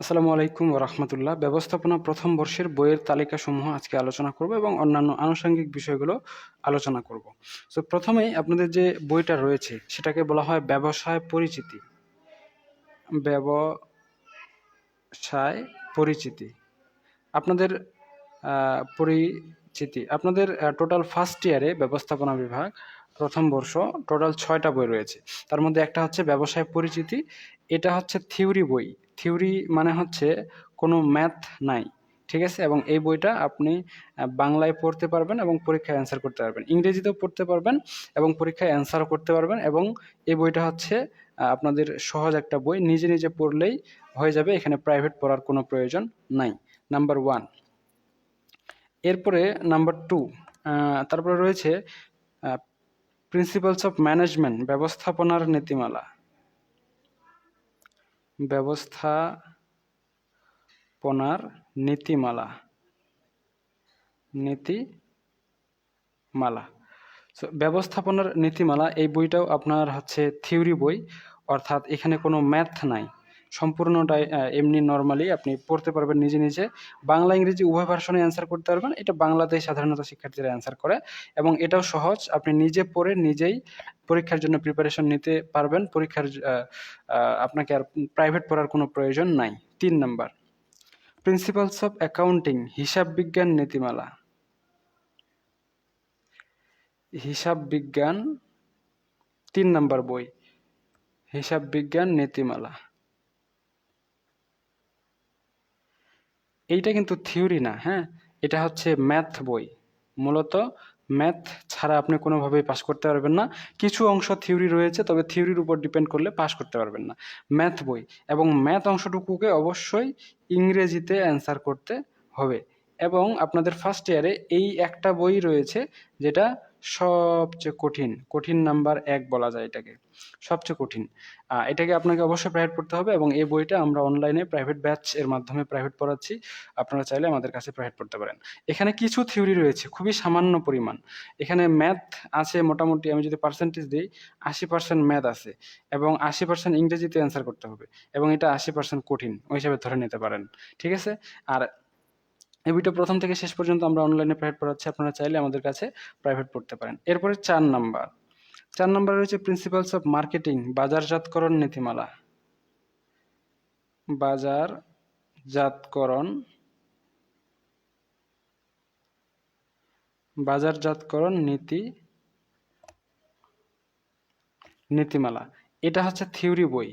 আসসালামু আলাইকুম রহমতুল্লাহ। ব্যবস্থাপনা প্রথম বর্ষের বইয়ের তালিকা সমূহ আজকে আলোচনা করব এবং অন্যান্য আনুষঙ্গিক বিষয়গুলো আলোচনা করব। সো প্রথমেই আপনাদের যে বইটা রয়েছে, সেটাকে বলা হয় ব্যবসায় পরিচিতি। ব্যবসায় পরিচিতি। আপনাদের পরিচিতি। আপনাদের টোটাল ফার্স্ট ইয়ারে ব্যবস্থাপনা বিভাগ, প্রথম বর্ষ টোটাল ছয়টা বই রয়েছে। তার মধ্যে একটা হচ্ছে ব্যবসায় পরিচিতি, এটা হচ্ছে থিওরি বই। থিওরি মানে হচ্ছে কোনো ম্যাথ নাই, ঠিক আছে? এবং এই বইটা আপনি বাংলায় পড়তে পারবেন এবং পরীক্ষায় অ্যান্সার করতে পারবেন। ইংরেজিতেও পড়তে পারবেন এবং পরীক্ষায় অ্যান্সারও করতে পারবেন এবং এই বইটা হচ্ছে আপনাদের সহজ একটা বই। নিজে নিজে পড়লেই হয়ে যাবে, এখানে প্রাইভেট পড়ার কোনো প্রয়োজন নাই। নাম্বার ওয়ান এরপরে নাম্বার টু তারপরে রয়েছে প্রিন্সিপালস অফ ম্যানেজমেন্ট ব্যবস্থাপনার নীতিমালা। ব্যবস্থাপনার নীতিমালা। নীতিমালা। সো ব্যবস্থাপনার নীতিমালা, এই বইটাও আপনার হচ্ছে থিওরি বই, অর্থাৎ এখানে কোনো ম্যাথ নাই। সম্পূর্ণটাই এমনি নর্মালি আপনি পড়তে পারবেন নিজে নিজে। বাংলা, ইংরেজি উভয় ভার্সনে অ্যান্সার করতে পারবেন। এটা বাংলাতেই সাধারণত শিক্ষার্থীরা অ্যান্সার করে এবং এটাও সহজ। আপনি নিজে পড়ে নিজেই পরীক্ষার জন্য প্রিপারেশন নিতে পারবেন। পরীক্ষার আপনাকে আর প্রাইভেট পড়ার কোনো প্রয়োজন নাই। তিন নাম্বার প্রিন্সিপালস অফ অ্যাকাউন্টিং হিসাব বিজ্ঞান, নীতিমালা। হিসাব বিজ্ঞান, তিন নাম্বার বই। হিসাব বিজ্ঞান, নীতিমালা। এইটা কিন্তু থিওরি না হ্যাঁ? এটা হচ্ছে ম্যাথ বই। মূলত ম্যাথ ছাড়া আপনি কোনোভাবেই পাস করতে পারবেন না। কিছু অংশ থিওরি রয়েছে, তবে থিওরির উপর ডিপেন্ড করলে পাস করতে পারবেন না। ম্যাথ বই, এবং ম্যাথ অংশটুকুকে অবশ্যই ইংরেজিতে অ্যান্সার করতে হবে। এবং আপনাদের ফার্স্ট ইয়ারে এই একটা বই রয়েছে, যেটা সবচেয়ে কঠিন কঠিন নাম্বার এক বলা যায় এটাকে, সবচেয়ে কঠিন। এটাকে আপনাকে অবশ্যই প্রাইভেট পড়তে হবে এবং এই বইটা আমরা অনলাইনে প্রাইভেট ব্যাচ এর মাধ্যমে প্রাইভেট পড়াচ্ছি। আপনারা চাইলে আমাদের কাছে প্রাইভেট পড়তে পারেন। এখানে কিছু থিওরি রয়েছে, খুবই সামান্য পরিমাণ। এখানে ম্যাথ আছে মোটামুটি, আমি যদি পার্সেন্টেজ দিই, আশি পার্সেন্ট ম্যাথ আছে এবং আশি পার্সেন্ট ইংরেজিতে অ্যান্সার করতে হবে এবং এটা আশি পার্সেন্ট কঠিন, ওই হিসাবে ধরে নিতে পারেন। ঠিক আছে? আর এই প্রথম থেকে শেষ পর্যন্ত আমরা অনলাইনে প্রাইভেট পড়াচ্ছি, আপনারা চাইলে আমাদের কাছে প্রাইভেট পড়তে পারেন। এরপরে চার নাম্বার চার নাম্বার রয়েছে প্রিন্সিপালস অফ মার্কেটিং বাজারজাতকরণ নীতিমালা। বাজারজাতকরণ বাজারজাতকরণ নীতি, নীতিমালা। এটা হচ্ছে থিওরি বই।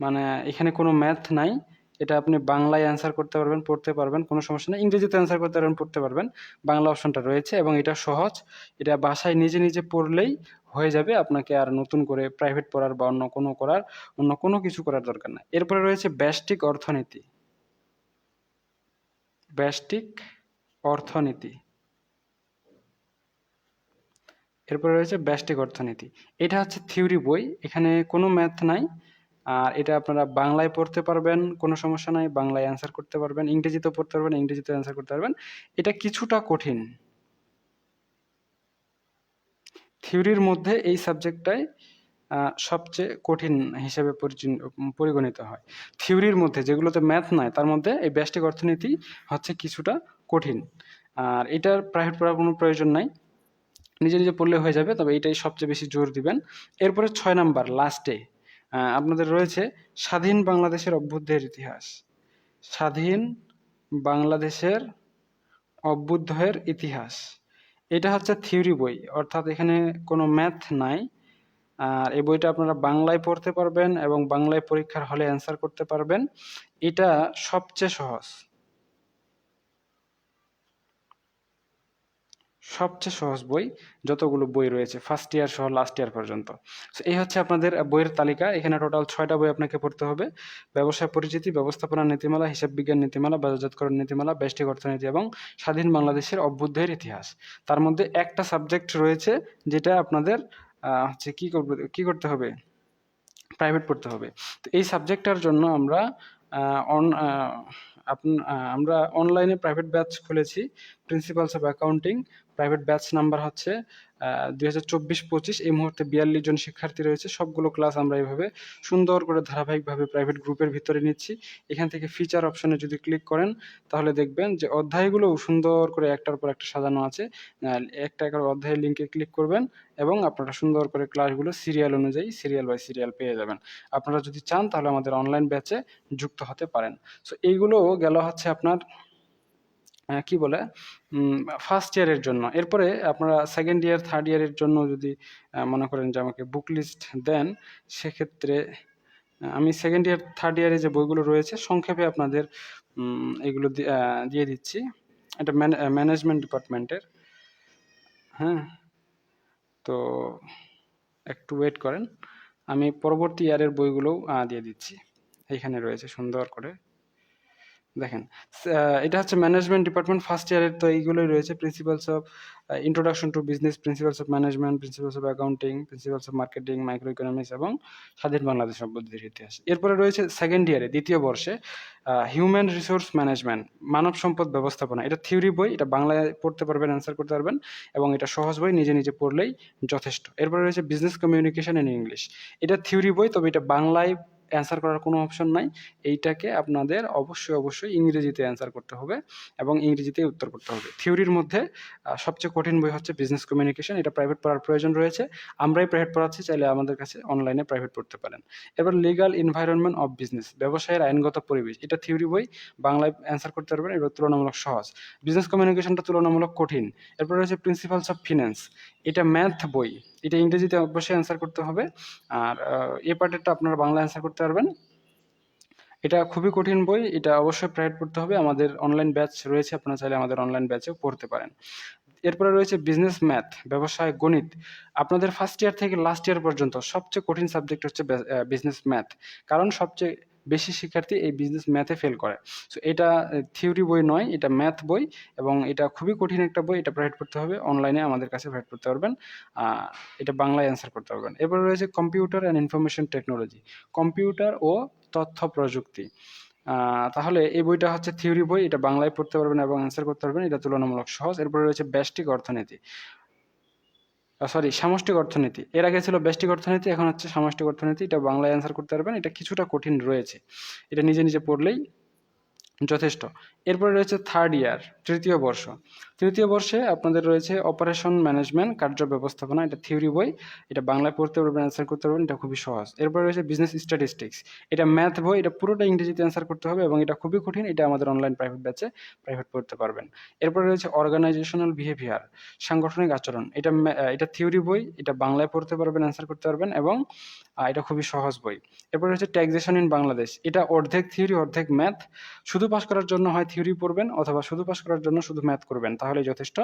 মানে এখানে কোনো ম্যাথ নাই। এটা আপনি বাংলায় অ্যান্সার করতে পারবেন, পড়তে পারবেন, কোনো সমস্যা নেই। ইংরেজিতে অ্যান্সার করতে পারবেন, পড়তে পারবেন। বাংলা অপশনটা রয়েছে এবং এটা সহজ। এটা বাসায় নিজে নিজে পড়লেই হয়ে যাবে। আপনাকে আর নতুন করে প্রাইভেট পড়ার বা অন্য কোনো করার, অন্য কোনো কিছু করার দরকার নাই। এরপরে রয়েছে ব্যষ্টিক অর্থনীতি। ব্যষ্টিক অর্থনীতি। এরপরে রয়েছে ব্যষ্টিক অর্থনীতি। এটা হচ্ছে থিওরি বই। এখানে কোনো ম্যাথ নাই। আর এটা আপনারা বাংলায় পড়তে পারবেন, কোনো সমস্যা নাই, বাংলায় অ্যান্সার করতে পারবেন, ইংরেজিতেও পড়তে পারবেন ইংরেজিতে অ্যান্সার করতে পারবেন। এটা কিছুটা কঠিন। থিওরির মধ্যে এই সাবজেক্টটাই সবচেয়ে কঠিন হিসেবে পরিগণিত হয়। থিওরির মধ্যে যেগুলোতে ম্যাথ নাই, তার মধ্যে এই ব্যষ্টিক অর্থনীতি হচ্ছে কিছুটা কঠিন। আর এটার প্রাইভেট পড়ার কোনো প্রয়োজন নাই। নিজে নিজে পড়লে হয়ে যাবে, তবে এটাই সবচেয়ে বেশি জোর দিবেন। এরপরে ছয় নাম্বার লাস্টে আপনাদের রয়েছে স্বাধীন বাংলাদেশের অভ্যুদয়ের ইতিহাস। স্বাধীন বাংলাদেশের অভ্যুদয়ের ইতিহাস। এটা হচ্ছে থিওরি বই, অর্থাৎ এখানে কোনো ম্যাথ নাই। আর এই বইটা আপনারা বাংলায় পড়তে পারবেন এবং বাংলায় পরীক্ষার হলে অ্যান্সার করতে পারবেন। এটা সবচেয়ে সহজ। সবচেয়ে সহজ বই, যতগুলো বই রয়েছে ফার্স্ট ইয়ার সহ লাস্ট ইয়ার পর্যন্ত। সো এই হচ্ছে আপনাদের বইয়ের তালিকা। এখানে টোটাল ছয়টা বই আপনাকে পড়তে হবে। ব্যবসায় পরিচিতি, ব্যবস্থাপনা নীতিমালা, হিসাব বিজ্ঞান নীতিমালা, বাজারজাতকরণ নীতিমালা ব্যষ্টিক অর্থনীতি এবং স্বাধীন বাংলাদেশের অভ্যুদয়ের ইতিহাস। তার মধ্যে একটা সাবজেক্ট রয়েছে, যেটা আপনাদের হচ্ছে কী করবে, কী করতে হবে? প্রাইভেট পড়তে হবে। তো এই সাবজেক্টটার জন্য আমরা অন আমরা অনলাইনে প্রাইভেট ব্যাচ খুলেছি। Principles of accounting private batch number হচ্ছে দুই হাজার চব্বিশ পঁচিশ। এই মুহূর্তে বিয়াল্লিশ জন শিক্ষার্থী রয়েছে। সবগুলো ক্লাস আমরা এইভাবে সুন্দর করে ধারাবাহিকভাবে প্রাইভেট গ্রুপের ভিতরে নিচ্ছি। এখান থেকে ফিচার অপশনে যদি ক্লিক করেন, তাহলে দেখবেন যে অধ্যায়গুলো সুন্দর করে একটার পর একটা সাজানো আছে। একটা একটা অধ্যায়ের লিঙ্কে ক্লিক করবেন এবং আপনারা সুন্দর করে ক্লাসগুলো সিরিয়াল অনুযায়ী সিরিয়াল বাই সিরিয়াল পেয়ে যাবেন। আপনারা যদি চান, তাহলে আমাদের অনলাইন ব্যাচে যুক্ত হতে পারেন। সো এইগুলো গেল হচ্ছে আপনার কি বলে? ফার্স্ট ইয়ারের জন্য। এরপরে আপনারা সেকেন্ড ইয়ার থার্ড ইয়ারের জন্য যদি মনে করেন যে আমাকে বুক লিস্ট দেন, সেক্ষেত্রে আমি সেকেন্ড ইয়ার থার্ড ইয়ারে যে বইগুলো রয়েছে, সংক্ষেপে আপনাদের এগুলো দিয়ে দিচ্ছি। এটা ম্যানেজমেন্ট ডিপার্টমেন্টের হ্যাঁ? তো একটু ওয়েট করেন। আমি পরবর্তী ইয়ারের বইগুলোও দিয়ে দিচ্ছি। এইখানে রয়েছে, সুন্দর করে। দেখেন এটা হচ্ছে ম্যানেজমেন্ট ডিপার্টমেন্ট ফার্স্ট ইয়ারের তো এইগুলোই রয়েছে। Principles of introduction to business principles of management principles of accounting principles of marketing micro economics এবং স্বাধীন বাংলাদেশ অভ্যুদয়ের ইতিহাস। এরপরে রয়েছে সেকেন্ড ইয়ারে দ্বিতীয় বর্ষে হিউম্যান রিসোর্স ম্যানেজমেন্ট মানব সম্পদ ব্যবস্থাপনা। এটা থিওরি বই, এটা বাংলায় পড়তে পারবেন অ্যান্সার করতে পারবেন এবং এটা সহজ বই, নিজে নিজে পড়লেই যথেষ্ট। এরপরে রয়েছে বিজনেস কমিউনিকেশন ইন ইংলিশ এটা থিওরি বই, তবে এটা বাংলায় অ্যান্সার করার কোনো অপশন নাই। এইটাকে আপনাদের অবশ্যই অবশ্যই ইংরেজিতে অ্যান্সার করতে হবে এবং ইংরেজিতে উত্তর করতে হবে। থিওরির মধ্যে সবচেয়ে কঠিন বই হচ্ছে বিজনেস কমিউনিকেশন এটা প্রাইভেট পড়ার প্রয়োজন রয়েছে। আমরাই প্রাইভেট পড়াচ্ছি, চাইলে আমাদের কাছে অনলাইনে প্রাইভেট পড়তে পারেন। এবার লিগাল এনভায়রনমেন্ট অফ বিজনেস ব্যবসায়ের আইনগত পরিবেশ, এটা থিওরি বই, বাংলায় অ্যান্সার করতে পারবেন, এবার তুলনামূলক সহজ। বিজনেস কমিউনিকেশনটা তুলনামূলক কঠিন। এরপর রয়েছে প্রিন্সিপালস অফ ফিন্যান্স এটা ম্যাথ বই। এটা ইংরেজিতে অবশ্যই অ্যান্সার করতে হবে। আর এ পার্টেরটা আপনারা বাংলা অ্যান্সার করতে পারবেন। এটা খুবই কঠিন বই, এটা অবশ্যই প্রাইভেট পড়তে হবে। আমাদের অনলাইন ব্যাচ রয়েছে, আপনারা চাইলে আমাদের অনলাইন ব্যাচেও পড়তে পারেন। এরপরে রয়েছে বিজনেস ম্যাথ ব্যবসায় গণিত। আপনাদের ফার্স্ট ইয়ার থেকে লাস্ট ইয়ার পর্যন্ত সবচেয়ে কঠিন সাবজেক্ট হচ্ছে বিজনেস ম্যাথ কারণ সবচেয়ে বেশি শিক্ষার্থী এই বিজনেস ম্যাথে ফেল করে। সো এটা থিওরি বই নয়, এটা ম্যাথ বই এবং এটা খুবই কঠিন একটা বই, এটা প্রাইভেট পড়তে হবে অনলাইনে আমাদের কাছে প্রাইভেট পড়তে পারবেন এটা বাংলায় অ্যান্সার করতে পারবেন। এরপরে রয়েছে computer and information technology computer ও তথ্য প্রযুক্তি। তাহলে এই বইটা হচ্ছে থিওরি বই, এটা বাংলায় পড়তে পারবেন এবং অ্যান্সার করতে পারবেন, এটা তুলনামূলক সহজ। এরপরে রয়েছে ব্যষ্টিক অর্থনীতি। সরি সামষ্টিক অর্থনীতি। এর আগে ছিল ব্যষ্টিক অর্থনীতি, এখন হচ্ছে সামষ্টিক অর্থনীতি। এটা বাংলায় অ্যান্সার করতে পারবেন। এটা কিছুটা কঠিন রয়েছে। এটা নিজে নিজে পড়লেই যথেষ্ট। এরপরে রয়েছে থার্ড ইয়ার তৃতীয় বর্ষ। তৃতীয় বর্ষে আপনাদের রয়েছে অপারেশন ম্যানেজমেন্ট কার্য ব্যবস্থাপনা, এটা থিওরি বই। এটা বাংলায় পড়তে পারবেন অ্যান্সার করতে পারবেন, এটা খুবই সহজ। এরপরে রয়েছে বিজনেস স্ট্যাটিস্টিক্স এটা ম্যাথ বই, এটা পুরোটা ইংরেজিতে অ্যান্সার করতে হবে এবং এটা খুবই কঠিন, এটা আমাদের অনলাইন প্রাইভেট ব্যাচে প্রাইভেট পড়তে পারবেন। এরপরে রয়েছে অর্গানাইজেশনাল বিহেভিয়ার সাংগঠনিক আচরণ, এটা এটা থিওরি বই, এটা বাংলায় পড়তে পারবেন অ্যান্সার করতে পারবেন এবং এটা খুবই সহজ বই। এরপরে রয়েছে ট্যাক্সেশন ইন বাংলাদেশ, এটা অর্ধেক থিওরি অর্ধেক ম্যাথ শুধু পাস করার জন্য হয় থিওরি পড়বেন অথবা শুধু পাস করার জন্য শুধু ম্যাথ করবেন তাহলে যথেষ্ট।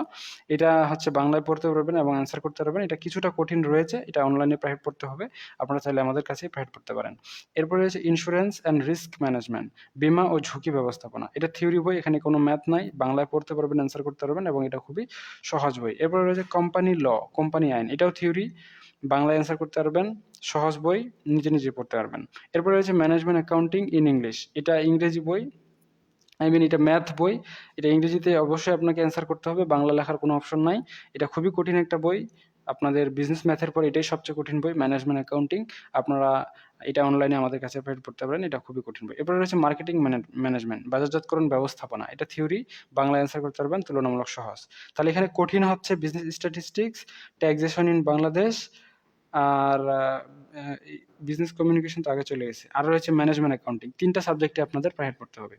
এটা হচ্ছে বাংলায় পড়তে পারবেন এবং অ্যান্সার করতে পারবেন। এটা কিছুটা কঠিন রয়েছে, এটা অনলাইনে প্রাইভেট পড়তে হবে। আপনারা চাইলে আমাদের কাছেই প্রাইভেট পড়তে পারেন। এরপরে রয়েছে ইন্স্যুরেন্স অ্যান্ড রিস্ক ম্যানেজমেন্ট বীমা ও ঝুঁকি ব্যবস্থাপনা। এটা থিওরি বই, এখানে কোনো ম্যাথ নাই। বাংলায় পড়তে পারবেন অ্যান্সার করতে পারবেন এবং এটা খুবই সহজ বই। এরপরে রয়েছে কোম্পানি ল কোম্পানি আইন। এটাও থিওরি বাংলায় অ্যান্সার করতে পারবেন, সহজ বই, নিজে নিজে পড়তে পারবেন। এরপরে রয়েছে ম্যানেজমেন্ট অ্যাকাউন্টিং ইন ইংলিশ এটা ইংরেজি বই। আই মিন এটা ম্যাথ বই। এটা ইংরেজিতে অবশ্যই আপনাকে অ্যান্সার করতে হবে। বাংলা লেখার কোনো অপশন নাই। এটা খুবই কঠিন একটা বই। আপনাদের বিজনেস ম্যাথের পর এটাই সবচেয়ে কঠিন বই। ম্যানেজমেন্ট অ্যাকাউন্টিং আপনারা এটা অনলাইনে আমাদের কাছে পেড পড়তে পারেন। এটা খুবই কঠিন বই। এরপরে রয়েছে মার্কেটিং ম্যানেজমেন্ট বাজারজাতকরণ ব্যবস্থাপনা। এটা থিওরি বাংলা অ্যান্সার করতে পারবেন। তুলনামূলক সহজ। তাহলে এখানে কঠিন হচ্ছে business statistics taxation in Bangladesh R business communication তো আগে চলে গেছে। আর রয়েছে ম্যানেজমেন্ট অ্যাকাউন্টিং তিনটা সাবজেক্টে আপনাদের প্রাইভেট পড়তে হবে।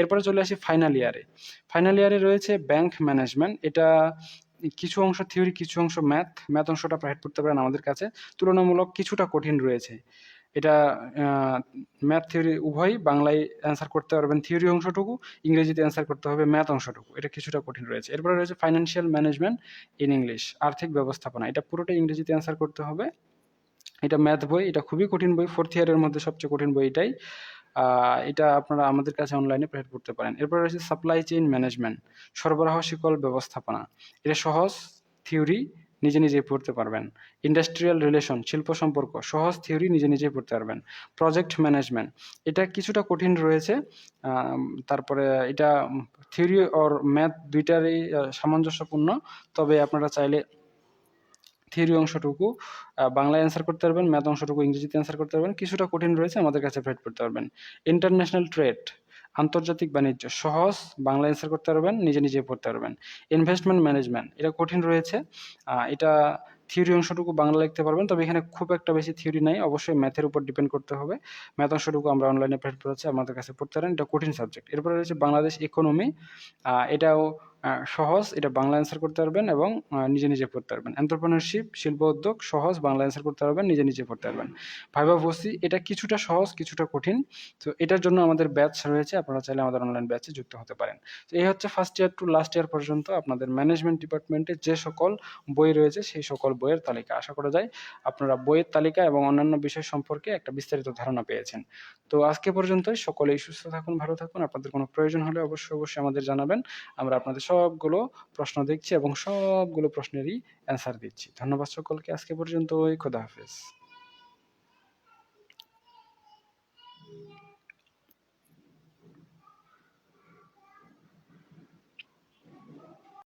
এরপরে চলে আসি ফাইনাল ইয়ারে ফাইনাল ইয়ারে রয়েছে ব্যাংক ম্যানেজমেন্ট এটা কিছু অংশ থিওরি কিছু অংশ ম্যাথ ম্যাথ অংশটা প্রাইভেট পড়তে পারেন আমাদের কাছে। তুলনামূলক কিছুটা কঠিন রয়েছে। এটা ম্যাথ থিওরি উভয়ই বাংলায় অ্যান্সার করতে পারবেন থিওরি অংশটুকু, ইংরেজিতে অ্যান্সার করতে হবে ম্যাথ অংশটুকু। এটা কিছুটা কঠিন রয়েছে। এরপরে রয়েছে ফাইন্যান্সিয়াল ম্যানেজমেন্ট ইন ইংলিশ আর্থিক ব্যবস্থাপনা। এটা পুরোটা ইংরেজিতে অ্যান্সার করতে হবে। এটা ম্যাথ বই, এটা খুবই কঠিন বই। ফোর্থ ইয়ারের মধ্যে সবচেয়ে কঠিন বই এটাই এটা আপনারা আমাদের কাছে অনলাইনে প্রেফার করতে পারেন। এরপর রয়েছে সাপ্লাই চেইন ম্যানেজমেন্ট সরবরাহ শিকল ব্যবস্থাপনা। এটা সহজ থিওরি নিজে নিজেই পড়তে পারবেন। ইন্ডাস্ট্রিয়াল রিলেশন শিল্প সম্পর্ক, সহজ থিওরি নিজে নিজেই পড়তে পারবেন। প্রজেক্ট ম্যানেজমেন্ট এটা কিছুটা কঠিন রয়েছে। তারপরে এটা থিওরি ওর ম্যাথ দুইটারই সামঞ্জস্যপূর্ণ। তবে আপনারা চাইলে থিওরি অংশটুকু বাংলায় অ্যান্সার করতে পারবেন ম্যাথ অংশটুকু ইংরেজিতে অ্যান্সার করতে পারবেন। কিছুটা কঠিন রয়েছে, আমাদের কাছে ফেট করতে পারবেন। ইন্টারন্যাশনাল ট্রেড আন্তর্জাতিক বাণিজ্য। সহজ, বাংলা অ্যান্সার করতে পারবেন, নিজে নিজে পড়তে পারবেন। ইনভেস্টমেন্ট ম্যানেজমেন্ট এটা কঠিন রয়েছে। এটা থিওরি অংশটুকু বাংলা লিখতে পারবেন, তবে এখানে খুব একটা বেশি থিওরি নাই। অবশ্যই ম্যাথের উপর ডিপেন্ড করতে হবে। ম্যাথ অংশটুকু আমরা অনলাইনে প্রেফার করেছি, আমাদের কাছে পড়তে পারেন। এটা কঠিন সাবজেক্ট এরপরে রয়েছে বাংলাদেশ ইকোনমি এটাও সহজ, এটা বাংলা অ্যান্সার করতে পারবেন এবং নিজে নিজে পড়তে পারবেন। এন্টারপ্রেনারশিপ শিল্প উদ্যোগ, সহজ বাংলা অ্যান্সার করতে পারবেন, নিজে নিজে পড়তে পারবেন। ভাইবা ভসি এটা কিছুটা সহজ, কিছুটা কঠিন। তো এটার জন্য আমাদের ব্যাচ রয়েছে, আপনারা চাইলে আমাদের অনলাইন ব্যাচে যুক্ত হতে পারেন। তো এই হচ্ছে first year to last year পর্যন্ত আপনাদের ম্যানেজমেন্ট ডিপার্টমেন্টে যে সকল বই রয়েছে, সেই সকল বইয়ের তালিকা। আশা করা যায় আপনারা বইয়ের তালিকা এবং অন্যান্য বিষয় সম্পর্কে একটা বিস্তারিত ধারণা পেয়েছেন। তো আজকে পর্যন্তই, সকলেই সুস্থ থাকুন, ভালো থাকুন। আপনাদের কোনো প্রয়োজন হলে অবশ্যই অবশ্যই আমাদের জানাবেন। আমরা আপনাদের সবগুলো প্রশ্ন দেখছি এবং সবগুলো প্রশ্নেরই অ্যান্সার দিচ্ছি। ধন্যবাদ সকলকে, আজকে পর্যন্ত ওই খোদা হাফেজ।